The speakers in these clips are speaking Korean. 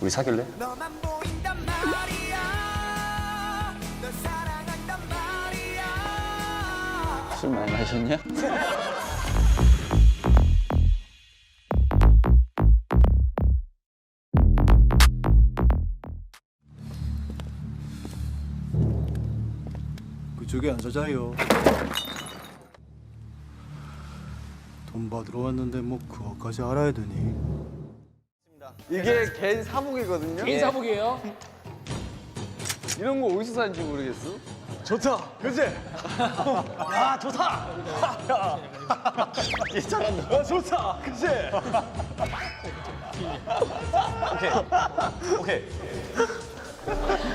우리 사귈래? 너만 보인단 말이야 널 사랑한단 말이야 술 많이 마셨냐? 그쪽에 앉아자요. 돈 받으러 왔는데 뭐 그것까지 알아야 되니? 이게 갠 사복이거든요. 개인 사복이에요. 이런 거 어디서 사는지 모르겠어. 좋다, 그지? 아 좋다. 괜찮았나? 아, 좋다, 그지? 오케이, 오케이.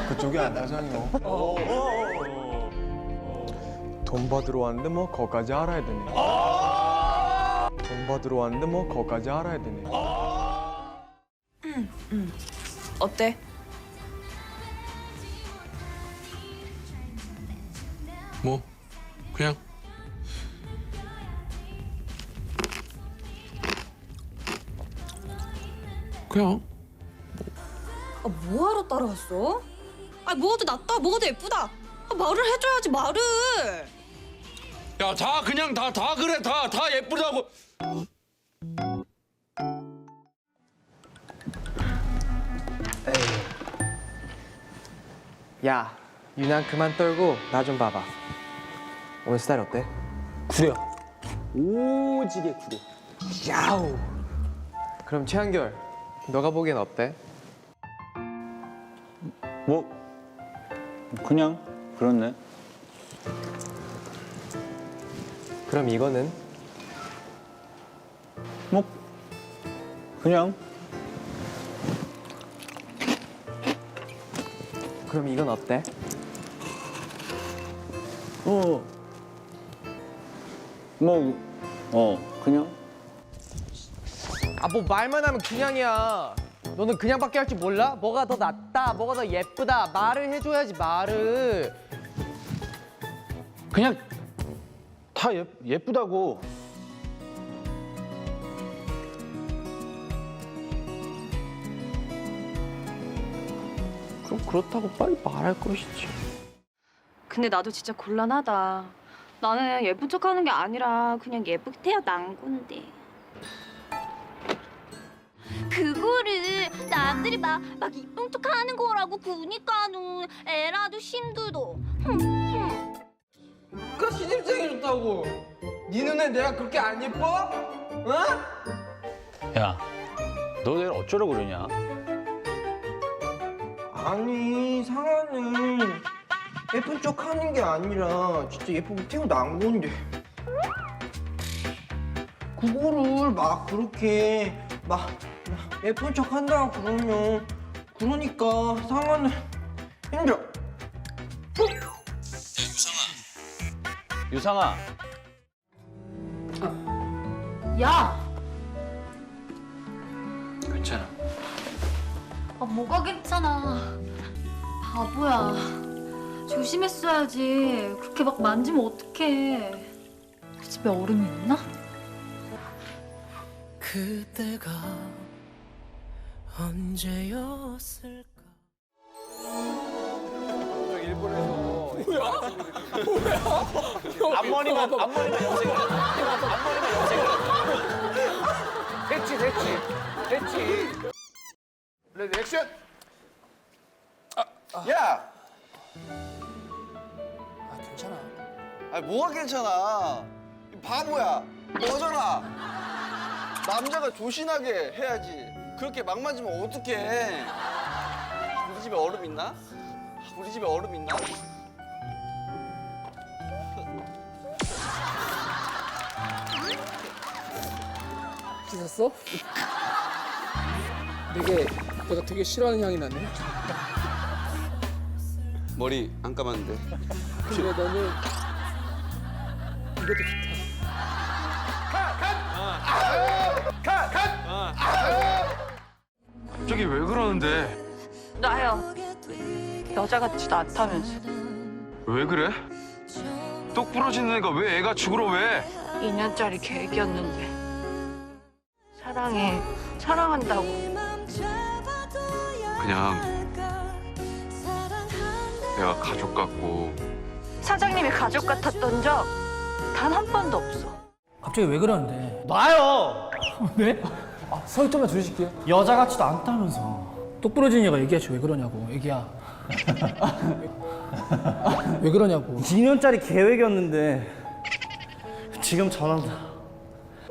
그쪽에 앉아자요. 돈 받으러 왔는데 뭐 거기까지 알아야 되네. 돈 받으러 왔는데 뭐 거기까지 알아야 되네. 어때? 뭐 그냥 그냥 아, 뭐하러 따라왔어? 아, 뭐가 더 낫다, 뭐가 더 예쁘다. 아, 말을 해줘야지, 말을. 야 다 그냥 다 다 그래 다 다 예쁘다고 야, 유난 그만 떨고 나 좀 봐봐. 오늘 스타일 어때? 구려. 오지게 구려. 야우. 그럼 최한결, 너가 보기엔 어때? 뭐 그냥 그렇네. 그럼 이거는 뭐 그냥 그럼 이건 어때? 어. 뭐 어, 그냥 아, 뭐 말만 하면 그냥이야. 너는 그냥밖에 할 줄 몰라? 뭐가 더 낫다, 뭐가 더 예쁘다. 말을 해줘야지, 말을. 그냥 다 예, 예쁘다고. 그렇다고 빨리 말할 것이지. 근데 나도 진짜 곤란하다. 나는 예쁜 척 하는 게 아니라 그냥 예쁘게 태어난 건데. 그거를 남들이 막, 막 이쁜 척 하는 거라고 그니까는 애라도 힘들어. 그 신입생이 좋다고. 네 눈에 내가 그렇게 안 예뻐? 어? 야, 너 내일 어쩌려고 그러냐? 아니 상아는 예쁜 척 하는 게 아니라 진짜 예쁘게 태어난 건데 그거를 막 그렇게 막, 막 예쁜 척 한다고 그러면 그러니까 상아는 힘들어 유상아, 야! 괜찮아. 아, 뭐가 괜찮아. 바보야. 조심했어야지. 그렇게 막 만지면 어떡해. 그 집에 얼음이 있나? 그때가 언제였을까 앞머리만 앞머리만 염색을. 앞머리만 염색을. 됐지 됐지 됐지. 레디 액션. 야, 아 괜찮아. 아 뭐가 괜찮아? 이 바보야. 너잖아. 남자가 조신하게 해야지. 그렇게 막 만지면 어떡해? 우리 집에 얼음 있나? 우리 집에 얼음 있나? 씻었어? 되게 내가 되게 싫어하는 향이 나네. 머리 안 감았는데. 근데 너는 이것도 좋다. 저기 왜 그러는데? 나야. 여자 같지도 않다면서. 왜 그래? 똑 부러지는 애가 왜 애가 죽으러 왜? 2년짜리 계획이었는데. 사랑해. 사랑한다고. 그냥 내가 가족 같고 사장님이 가족 같았던 적 단 한 번도 없어. 갑자기 왜 그러는데? 나요. 네? 서 좀만 줄이실게요. 여자 같지도 않다면서. 똑부러진 얘가 얘기하지 왜 그러냐고 애기야. 왜 그러냐고. 2년짜리 계획이었는데 지금 전화다.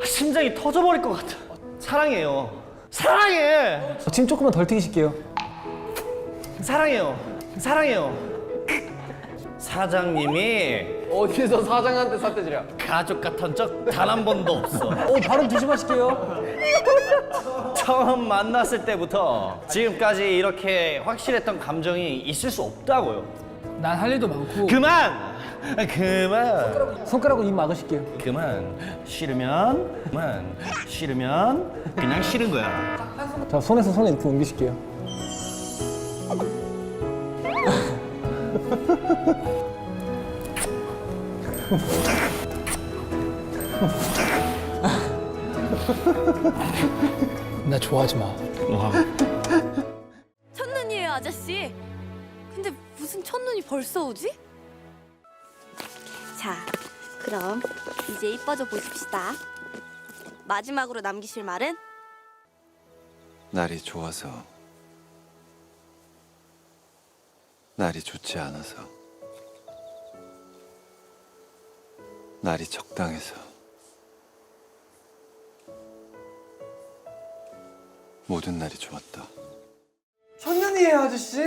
심장이 터져버릴 것 같아. 사랑해요. 사랑해. 침 조금만 덜 튀기실게요. 사랑해요. 사랑해요. 사장님이 어디서 사장한테 사태질이야? 가족 같은 적 단 한 번도 없어. 어 발음 조심하실게요. 처음 만났을 때부터 지금까지 이렇게 확실했던 감정이 있을 수 없다고요. 난 할 일도 많고. 그만! 그만! 손가락으로 입 막으실게요. 그만! 싫으면 그만! 싫으면 그냥 싫은 거야. 자 손에서 손에 이렇게 옮기실게요. 나 좋아하지 마. 첫눈이에요, 아저씨. 근데 무슨 첫눈이 벌써 오지? 자, 그럼 이제 이뻐져 보십시다. 마지막으로 남기실 말은? 날이 좋아서 날이 좋지 않아서 날이 적당해서 모든 날이 좋았다. 첫눈이에요 아저씨.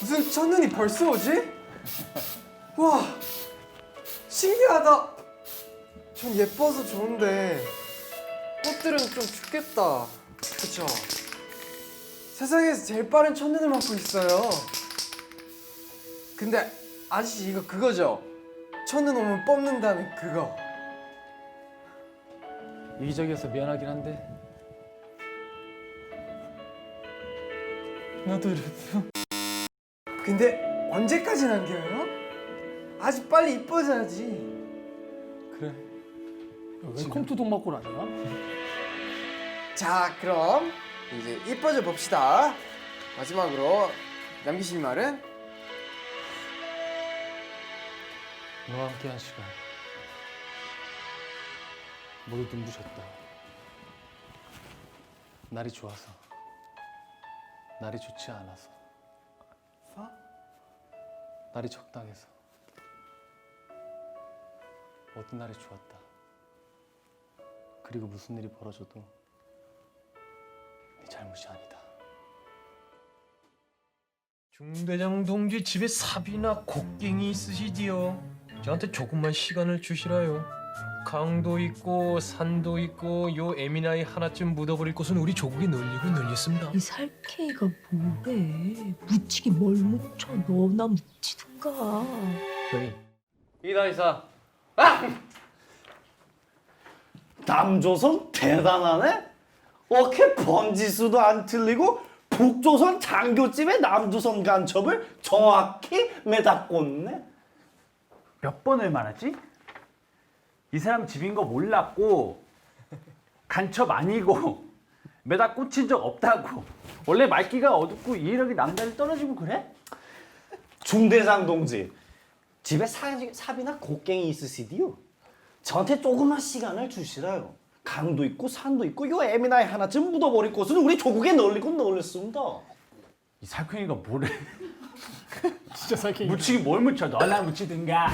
무슨 첫눈이 벌써 오지? 와 신기하다. 전 예뻐서 좋은데 꽃들은 좀 죽겠다. 그쵸? 세상에서 제일 빠른 첫눈을 맞고 있어요. 근데 아저씨 이거 그거죠? 첫눈 오면 뽑는다는 그거. 이기적이어서 미안하긴 한데 나도 이랬어. 근데 언제까지 남겨요? 아주 빨리 이뻐져야지. 웰컴 투 동막골 아니야? 자, 그럼 이제 이뻐져 봅시다. 마지막으로 남기실 말은? 너와 함께한 시간 모두 눈부셨다. 날이 좋아서 날이 좋지 않아서 날이 적당해서 모든 날이 좋았다. 그리고 무슨 일이 벌어져도 네 잘못이 아니다. 중대장 동지 집에 삽이나 곡괭이 있으시지요? 저한테 조금만 시간을 주시라요. 강도 있고 산도 있고 요 에미나이 하나쯤 묻어버릴 곳은 우리 조국이 널리고 널렸습니다. 이 살케이가 뭐래? 묻히기 뭘 묻혀? 너나 묻히든가. 이다이사. 남조선 대단하네. 어케 번지수도 안 틀리고 북조선 장교집의 남조선 간첩을 정확히 매다꽂네. 몇 번을 말하지? 이 사람 집인 거 몰랐고 간첩 아니고 매다 꽂힌 적 없다고 원래 말기가 어둡고 이해력이 남다리 떨어지고 그래? 중대장 동지 집에 사, 삽이나 곡괭이 있으시디요? 저한테 조금만 시간을 주시라요. 강도 있고 산도 있고 요 에미나이 하나쯤 묻어버릴 곳은 우리 조국에 널리고 널렸습니다. 이 살쾡이가 뭐래? 진짜 살쾡이 묻히기 뭘 묻혀? 너나 묻히든가